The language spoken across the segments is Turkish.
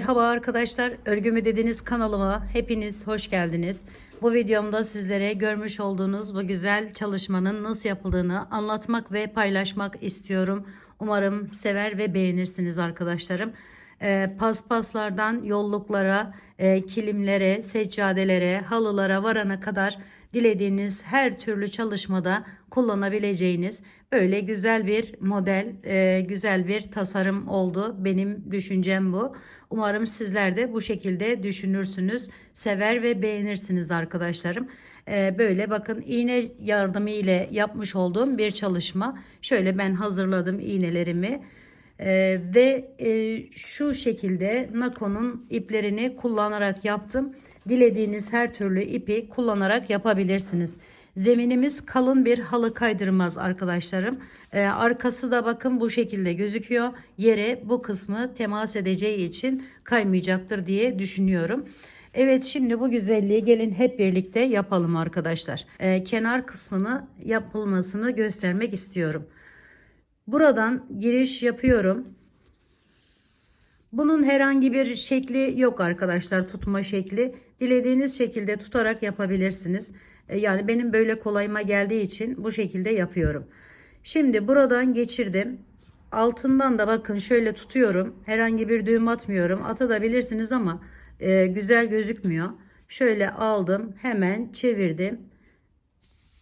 Merhaba arkadaşlar, Örgümü Dediniz kanalıma hepiniz hoş geldiniz. Bu videomda sizlere görmüş olduğunuz bu güzel çalışmanın nasıl yapıldığını anlatmak ve paylaşmak istiyorum. Umarım sever ve beğenirsiniz arkadaşlarım. Ee, paspaslardan yolluklara, e, kilimlere, seccadelere, halılara varana kadar dilediğiniz her türlü çalışmada kullanabileceğiniz böyle güzel bir model, e, güzel bir tasarım oldu. Benim düşüncem bu. Umarım sizler de bu şekilde düşünürsünüz, sever ve beğenirsiniz arkadaşlarım. E, böyle bakın iğne yardımı ile yapmış olduğum bir çalışma. Şöyle ben hazırladım iğnelerimi. Ee, ve e, şu şekilde Nako'nun iplerini kullanarak yaptım. Dilediğiniz her türlü ipi kullanarak yapabilirsiniz. Zeminimiz kalın bir halı kaydırmaz arkadaşlarım. Ee, arkası da bakın bu şekilde gözüküyor. Yere bu kısmı temas edeceği için kaymayacaktır diye düşünüyorum. Evet şimdi bu güzelliği gelin hep birlikte yapalım arkadaşlar. Ee, kenar kısmını yapılmasını göstermek istiyorum. Buradan giriş yapıyorum. Bunun herhangi bir şekli yok arkadaşlar tutma şekli. Dilediğiniz şekilde tutarak yapabilirsiniz. E, Yani benim böyle kolayıma geldiği için bu şekilde yapıyorum. Şimdi buradan geçirdim. Altından da bakın şöyle tutuyorum. Herhangi bir düğüm atmıyorum. Atabilirsiniz ama e, güzel gözükmüyor. Şöyle aldım. Hemen çevirdim.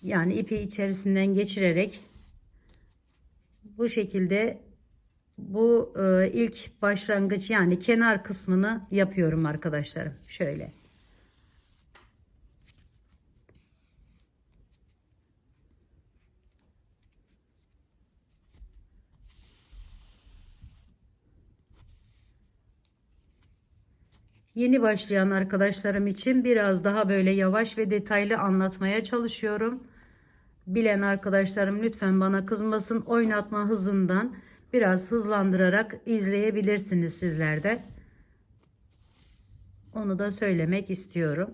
Yani ipi içerisinden geçirerek bu şekilde bu e, ilk başlangıç yani kenar kısmını yapıyorum arkadaşlarım. Şöyle. Yeni başlayan arkadaşlarım için biraz daha böyle yavaş ve detaylı anlatmaya çalışıyorum. Bilen arkadaşlarım lütfen bana kızmasın. Oynatma hızından biraz hızlandırarak izleyebilirsiniz sizler de. Onu da söylemek istiyorum.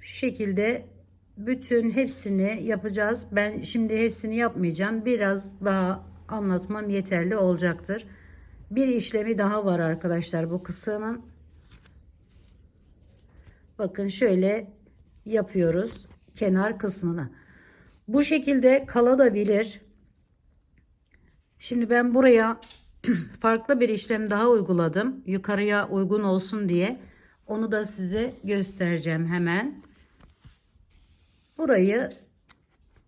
Şu şekilde bütün hepsini yapacağız. Ben şimdi hepsini yapmayacağım. Biraz daha anlatmam yeterli olacaktır. Bir işlemi daha var arkadaşlar bu kısmın. Bakın şöyle yapıyoruz kenar kısmını. Bu şekilde kalabilir. Şimdi ben buraya farklı bir işlem daha uyguladım. Yukarıya uygun olsun diye. Onu da size göstereceğim hemen. Burayı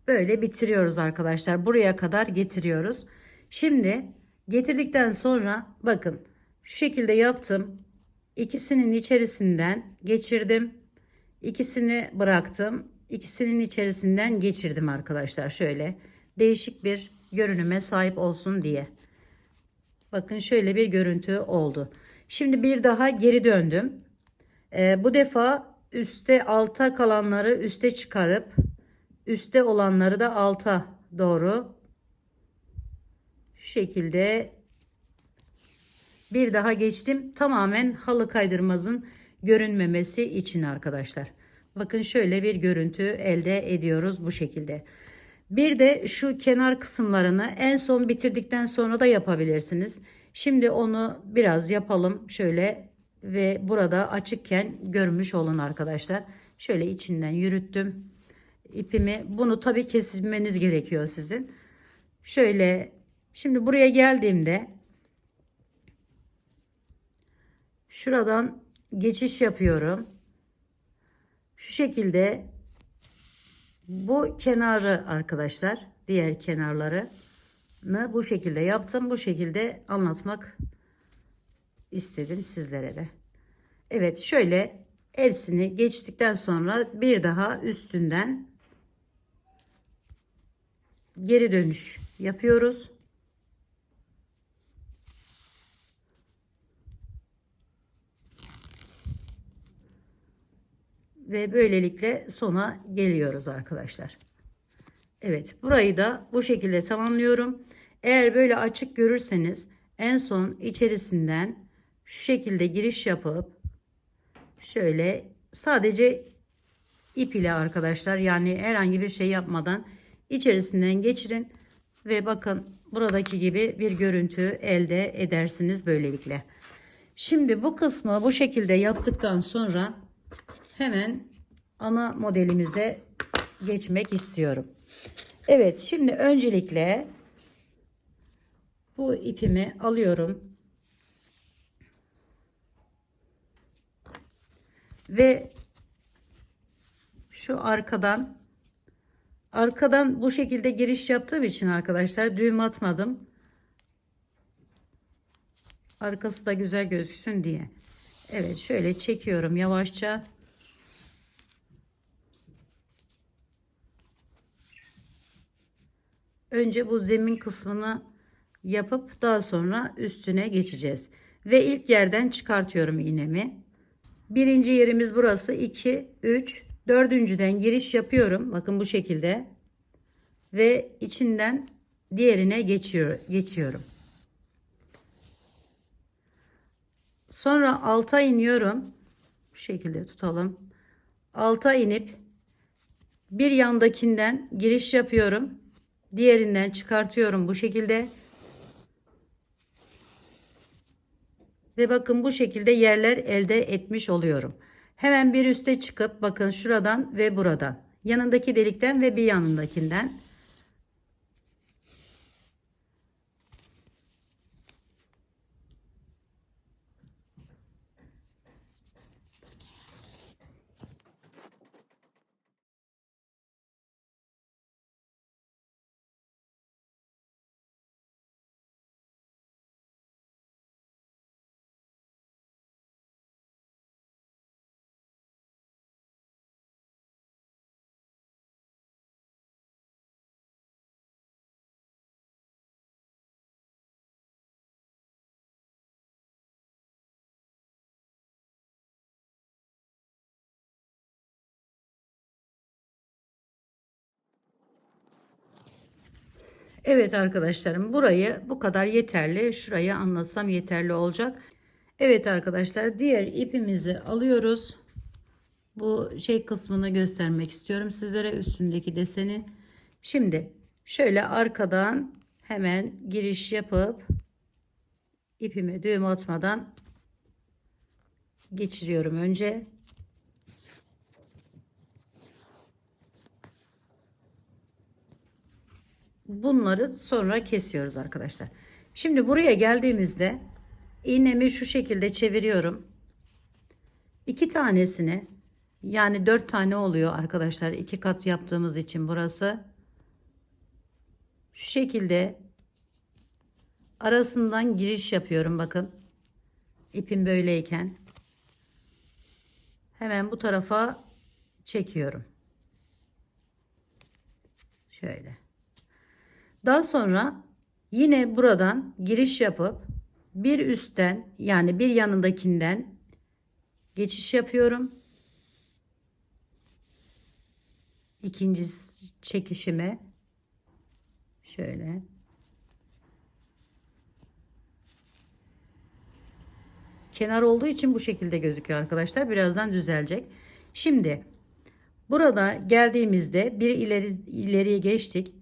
böyle bitiriyoruz arkadaşlar. Buraya kadar getiriyoruz. Şimdi getirdikten sonra bakın şu şekilde yaptım. İkisinin içerisinden geçirdim. İkisini bıraktım. İkisinin içerisinden geçirdim arkadaşlar. Şöyle değişik bir görünüme sahip olsun diye. Bakın şöyle bir görüntü oldu. Şimdi bir daha geri döndüm. Ee, bu defa üste alta kalanları üste çıkarıp üste olanları da alta doğru şu şekilde bir daha geçtim. Tamamen halı kaydırmazın görünmemesi için arkadaşlar. Bakın şöyle bir görüntü elde ediyoruz bu şekilde. Bir de şu kenar kısımlarını en son bitirdikten sonra da yapabilirsiniz. Şimdi onu biraz yapalım şöyle ve burada açıkken görmüş olun arkadaşlar. Şöyle içinden yürüttüm ipimi. Bunu tabi kesmeniz gerekiyor sizin. Şöyle şimdi buraya geldiğimde şuradan geçiş yapıyorum. Şu şekilde bu kenarı arkadaşlar diğer kenarlarını bu şekilde yaptım. Bu şekilde anlatmak istedim sizlere de. Evet şöyle hepsini geçtikten sonra bir daha üstünden geri dönüş yapıyoruz. Ve böylelikle sona geliyoruz arkadaşlar. Evet burayı da bu şekilde tamamlıyorum. Eğer böyle açık görürseniz en son içerisinden şu şekilde giriş yapıp şöyle sadece ip ile arkadaşlar yani herhangi bir şey yapmadan içerisinden geçirin ve bakın buradaki gibi bir görüntü elde edersiniz böylelikle. Şimdi bu kısmı bu şekilde yaptıktan sonra hemen ana modelimize geçmek istiyorum. Evet şimdi öncelikle bu ipimi alıyorum. Ve şu arkadan arkadan bu şekilde giriş yaptığım için arkadaşlar düğüm atmadım. Arkası da güzel gözüksün diye. Evet şöyle çekiyorum yavaşça. Önce bu zemin kısmını yapıp daha sonra üstüne geçeceğiz. Ve ilk yerden çıkartıyorum iğnemi. Birinci yerimiz burası 2, 3, dördüncüden giriş yapıyorum. Bakın bu şekilde. Ve içinden diğerine geçiyor, geçiyorum. Sonra alta iniyorum. Bu şekilde tutalım. Alta inip bir yandakinden giriş yapıyorum. Diğerinden çıkartıyorum bu şekilde. Ve bakın bu şekilde yerler elde etmiş oluyorum. Hemen bir üste çıkıp bakın şuradan ve buradan. Yanındaki delikten ve bir yanındakinden. Evet arkadaşlarım burayı bu kadar yeterli. Şurayı anlatsam yeterli olacak. Evet arkadaşlar diğer ipimizi alıyoruz. Bu şey kısmını göstermek istiyorum sizlere üstündeki deseni. Şimdi şöyle arkadan hemen giriş yapıp ipime düğüm atmadan geçiriyorum önce. Bunları sonra kesiyoruz arkadaşlar. Şimdi buraya geldiğimizde iğnemi şu şekilde çeviriyorum. İki tanesini yani dört tane oluyor arkadaşlar. iki kat yaptığımız için burası. Şu şekilde arasından giriş yapıyorum bakın. İpim böyleyken. Hemen bu tarafa çekiyorum. Şöyle. Daha sonra yine buradan giriş yapıp bir üstten yani bir yanındakinden geçiş yapıyorum. İkinci çekişime şöyle kenar olduğu için bu şekilde gözüküyor arkadaşlar. Birazdan düzelecek. Şimdi burada geldiğimizde bir ileri ileriye geçtik.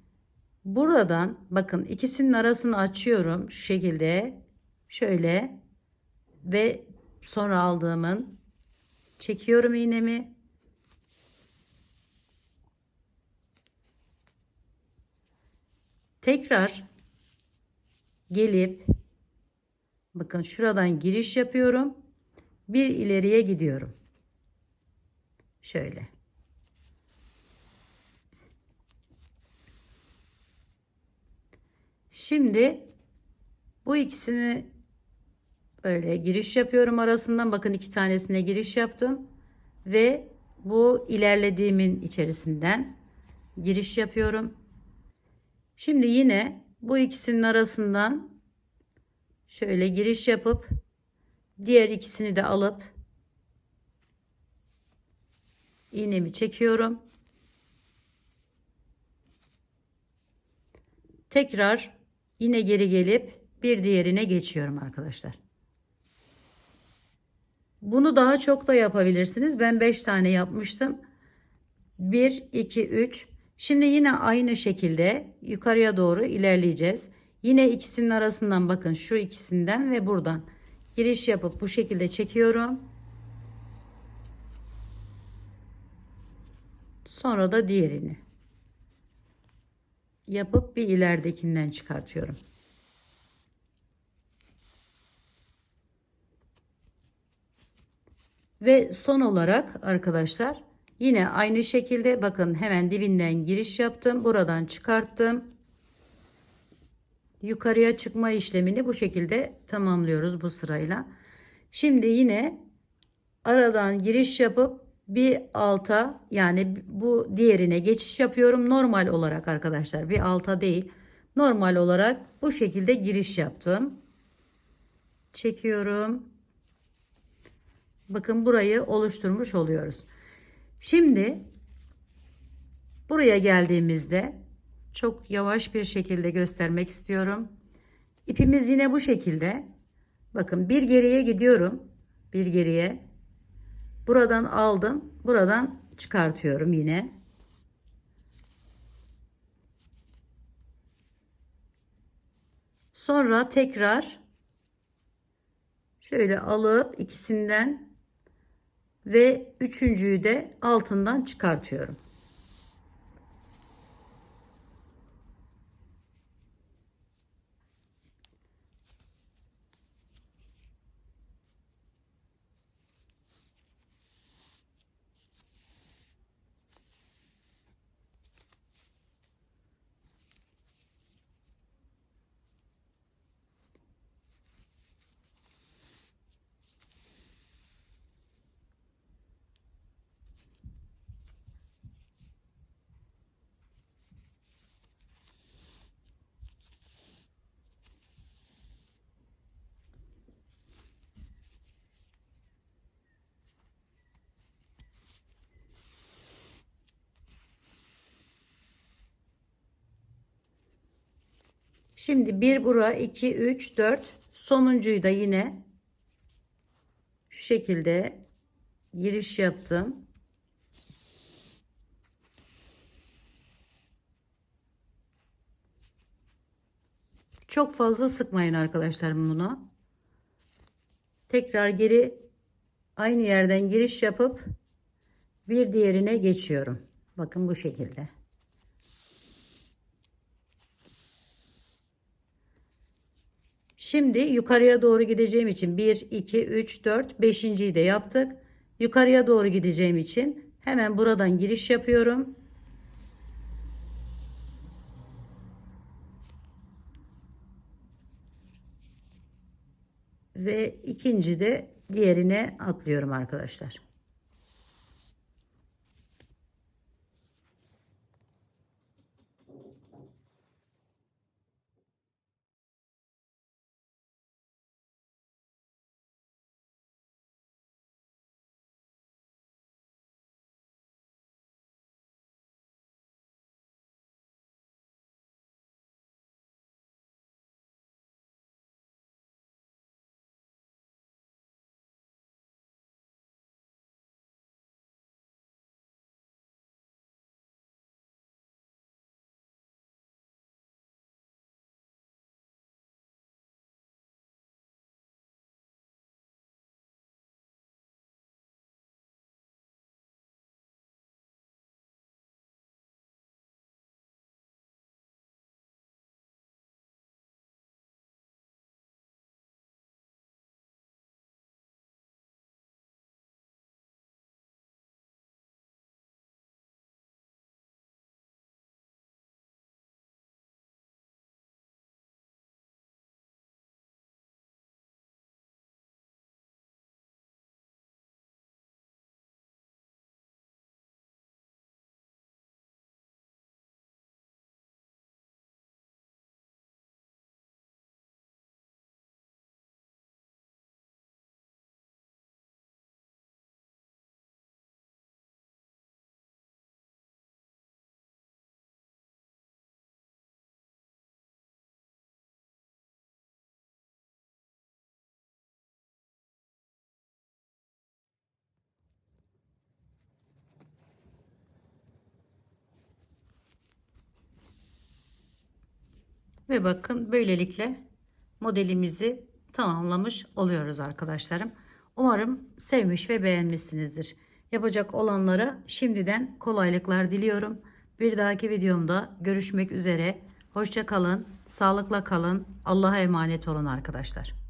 Buradan bakın ikisinin arasını açıyorum şu şekilde. Şöyle ve sonra aldığımın çekiyorum iğnemi. Tekrar gelip bakın şuradan giriş yapıyorum. Bir ileriye gidiyorum. Şöyle. Şimdi bu ikisini böyle giriş yapıyorum arasından. Bakın iki tanesine giriş yaptım. Ve bu ilerlediğimin içerisinden giriş yapıyorum. Şimdi yine bu ikisinin arasından şöyle giriş yapıp diğer ikisini de alıp iğnemi çekiyorum. Tekrar Yine geri gelip bir diğerine geçiyorum arkadaşlar. Bunu daha çok da yapabilirsiniz. Ben 5 tane yapmıştım. 1, 2, 3. Şimdi yine aynı şekilde yukarıya doğru ilerleyeceğiz. Yine ikisinin arasından bakın şu ikisinden ve buradan Giriş yapıp bu şekilde çekiyorum. Sonra da diğerini yapıp bir ileridekinden çıkartıyorum. Ve son olarak arkadaşlar yine aynı şekilde bakın hemen dibinden giriş yaptım. Buradan çıkarttım. Yukarıya çıkma işlemini bu şekilde tamamlıyoruz bu sırayla. Şimdi yine aradan giriş yapıp bir alta yani bu diğerine geçiş yapıyorum. Normal olarak arkadaşlar bir alta değil. Normal olarak bu şekilde giriş yaptım. Çekiyorum. Bakın burayı oluşturmuş oluyoruz. Şimdi buraya geldiğimizde çok yavaş bir şekilde göstermek istiyorum. İpimiz yine bu şekilde. Bakın bir geriye gidiyorum. Bir geriye. Buradan aldım. Buradan çıkartıyorum yine. Sonra tekrar şöyle alıp ikisinden ve üçüncüyü de altından çıkartıyorum. Şimdi bir bura 2 3 4 sonuncuyu da yine şu şekilde giriş yaptım. Çok fazla sıkmayın arkadaşlar bunu. Tekrar geri aynı yerden giriş yapıp bir diğerine geçiyorum. Bakın bu şekilde. Şimdi yukarıya doğru gideceğim için 1, 2, 3, 4, 5.yi de yaptık. Yukarıya doğru gideceğim için hemen buradan giriş yapıyorum. Ve ikinci de diğerine atlıyorum arkadaşlar. Ve bakın böylelikle modelimizi tamamlamış oluyoruz arkadaşlarım. Umarım sevmiş ve beğenmişsinizdir. Yapacak olanlara şimdiden kolaylıklar diliyorum. Bir dahaki videomda görüşmek üzere. Hoşça kalın, sağlıkla kalın. Allah'a emanet olun arkadaşlar.